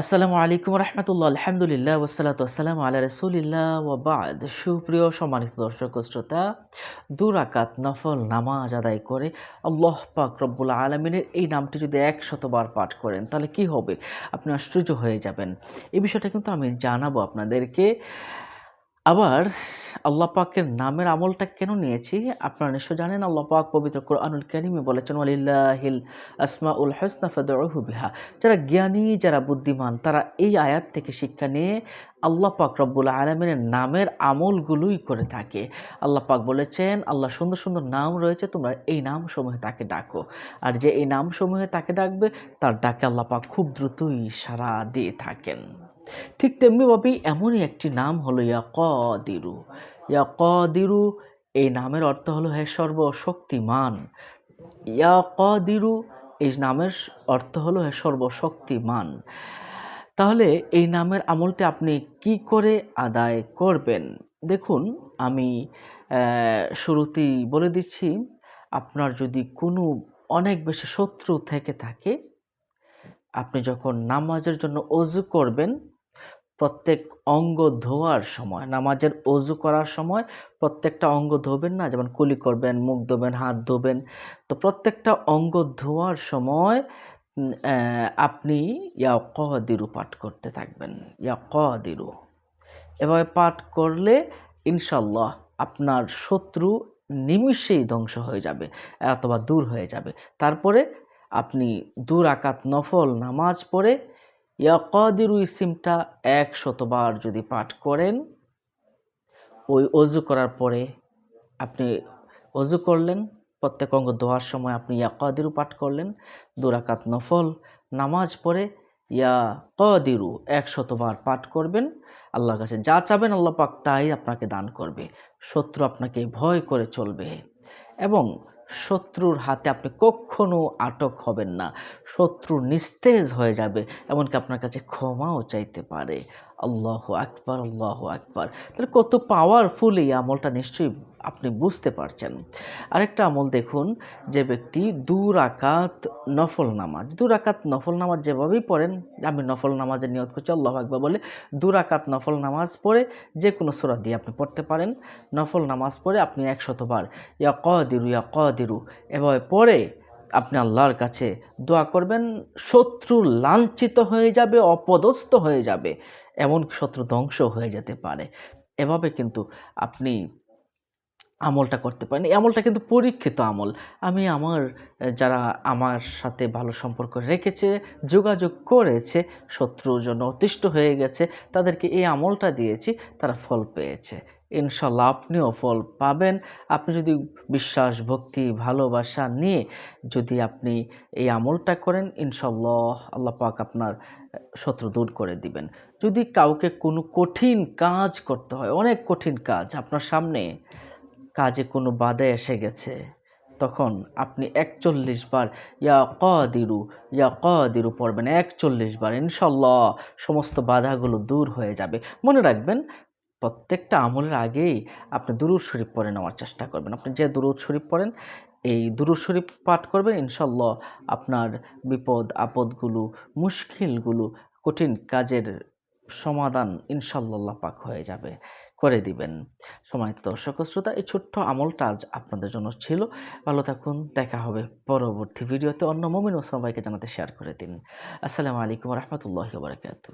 আসসালামু আলাইকুম রহমতুল্লাহ, আলহামদুলিল্লাহ ওসালাত আসসালাম আল্লাহ রসুলিল্লাহ ওবাদ সুপ্রিয় সম্মানিত দর্শক শ্রোতা দুরাকাত নফল নামাজ আদায় করে আল্লাহ পাক রব্বুল আলমিনের এই নামটি যদি একশতবার পাঠ করেন, তাহলে কি হবে? আপনি আশ্চর্য হয়ে যাবেন। এই বিষয়টা কিন্তু আমি জানাব আপনাদেরকে। আবার আল্লাহ পাকের নামের আমলটা কেন নিয়েছি? আপনারা নিশ্চয় জানেন, আল্লাহ পাক পবিত্র কোরআনুল কারিমে বলেছেন আলিল্লাহিল আসমা উল হসনা ফদরহু যারা জ্ঞানী, যারা বুদ্ধিমান, তারা এই আয়াত থেকে শিক্ষা নিয়ে আল্লাহ পাক রব্বুল আলমিনের নামের আমলগুলোই করে থাকে। আল্লাহ পাক বলেছেন, আল্লাহ সুন্দর সুন্দর নাম রয়েছে, তোমরা এই নাম সমূহে তাকে ডাকো। আর যে এই নাম সমূহে তাকে ডাকবে, তার ডাকে আল্লাহ পাক খুব দ্রুতই সারা দিয়ে থাকেন। ঠিক তেমনিভাবেই এমনই একটি নাম হলো ইয়া কদিরু ইয়া কদিরু এই নামের অর্থ হলো হে সর্বশক্তিমান। ইয়া কদিরু এই নামের অর্থ হলো হে সর্বশক্তিমান। তাহলে এই নামের আমলটি আপনি কি করে আদায় করবেন? দেখুন, আমি শুরুতেই বলে দিচ্ছি, আপনার যদি কোনো অনেক বেশি শত্রু থেকে থাকে, আপনি যখন নামাজের জন্য অজু করবেন প্রত্যেক অঙ্গ ধোয়ার সময়, নামাজের অজু করার সময় প্রত্যেকটা অঙ্গ ধোবেন না? যেমন কুলি করবেন, মুখ ধোবেন, হাত ধোবেন। তো প্রত্যেকটা অঙ্গ ধোয়ার সময় আপনি ইয়া কদিরু পাঠ করতে থাকবেন। ইয়া কদিরু। এভাবে পাঠ করলে ইনশাল্লাহ আপনার শত্রু নিমিষেই ধ্বংস হয়ে যাবে, অথবা দূর হয়ে যাবে। তারপরে আপনি দূর আকাত নফল নামাজ পড়ে ইয়াকাদিরু ইসিমটা এক শতবার যদি পাঠ করেন, ওই অজু করার পরে আপনি অজু করলেন, প্রত্যেক অঙ্গ ধোয়ার সময় আপনি ইয়াকাদিরু পাঠ করলেন দুরাকাত নফল, নামাজ পড়ে ইয়া কদিরু এক শতবার পাঠ করবেন, আল্লাহর কাছে যা চাবেন আল্লাহ পাক তাই আপনাকে দান করবে। শত্রু আপনাকে ভয় করে চলবে এবং শত্রুর হাতে আপনি কখনো আটক হবেন না। শত্রু নিস্তেজ হয়ে যাবে, এমনকি আপনার কাছে ক্ষমাও চাইতে পারে। আল্লাহ আকবার আল্লাহ আকবার। তাহলে কত পাওয়ারফুল এই আমলটা নিশ্চয়ই আপনি বুঝতে পারছেন। আরেকটা আমল দেখুন, যে ব্যক্তি দূর আকাত নফল নামাজ দূর আকাত নফল নামাজ যেভাবেই পড়েন, আমি নফল নামাজের নিয়ত করছি, আল্লাহ আকবার বলে দূর আকাত নফল নামাজ পড়ে যে কোনো সুরা দিয়ে আপনি পড়তে পারেন। নফল নামাজ পড়ে আপনি একশতবার, ইয়া ক দিরু ইয়া ক দিরু এভাবে পড়ে আপনি আল্লাহর কাছে দোয়া করবেন, শত্রু লাঞ্ছিত হয়ে যাবে, অপদস্থ হয়ে যাবে এমন শত্রু ধ্বংস হয়ে যেতে পারে। এভাবে কিন্তু আপনি আমলটা করতে পারেন। এই আমলটা কিন্তু পরীক্ষিত আমল। আমি আমার, যারা আমার সাথে ভালো সম্পর্ক রেখেছে, যোগাযোগ করেছে, শত্রুর জন্য অতিষ্ঠ হয়ে গেছে, তাদেরকে এই আমলটা দিয়েছি, তারা ফল পেয়েছে। ইনশাল্লাহ আপনিও ফল পাবেন। আপনি যদি বিশ্বাস, ভক্তি, ভালোবাসা নিয়ে যদি আপনি এই আমলটা করেন ইনশাল্লাহ আল্লাহ পাক আপনার শত্রু দূর করে দিবেন। যদি কাউকে কোনো কঠিন কাজ করতে হয়, অনেক কঠিন কাজ আপনার সামনে কাজে কোনো বাধা এসে গেছে। তখন আপনি একচল্লিশ বার ইয়া ক দিরু ইয়া ক দিরু পড়বেন একচল্লিশ বার, ইনশাল্লাহ সমস্ত বাধাগুলো দূর হয়ে যাবে। মনে রাখবেন, প্রত্যেকটা আমলের আগেই আপনি দুরুদ শরীফ পড়ে নেওয়ার চেষ্টা করবেন। আপনি যে দুরুদ শরীফ পড়েন, এই দুরুদ শরীফ পাঠ করবেন, ইনশাল্লাহ আপনার বিপদ, আপদগুলো, মুশকিলগুলো কঠিন কাজের সমাধান ইনশাল্লাহ পাক হয়ে যাবে। করে দিবেন। সময় দর্শক শ্রোতা, এই ছোট্ট আমলটা আজ আপনাদের জন্য ছিল। ভালো থাকুন, দেখা হবে পরবর্তী ভিডিওতে। অন্য মমিন ওসলাম ভাইকে জানাতে শেয়ার করে দিন। আসসালামু আলাইকুম রহমতুল্লাহ বারকাতু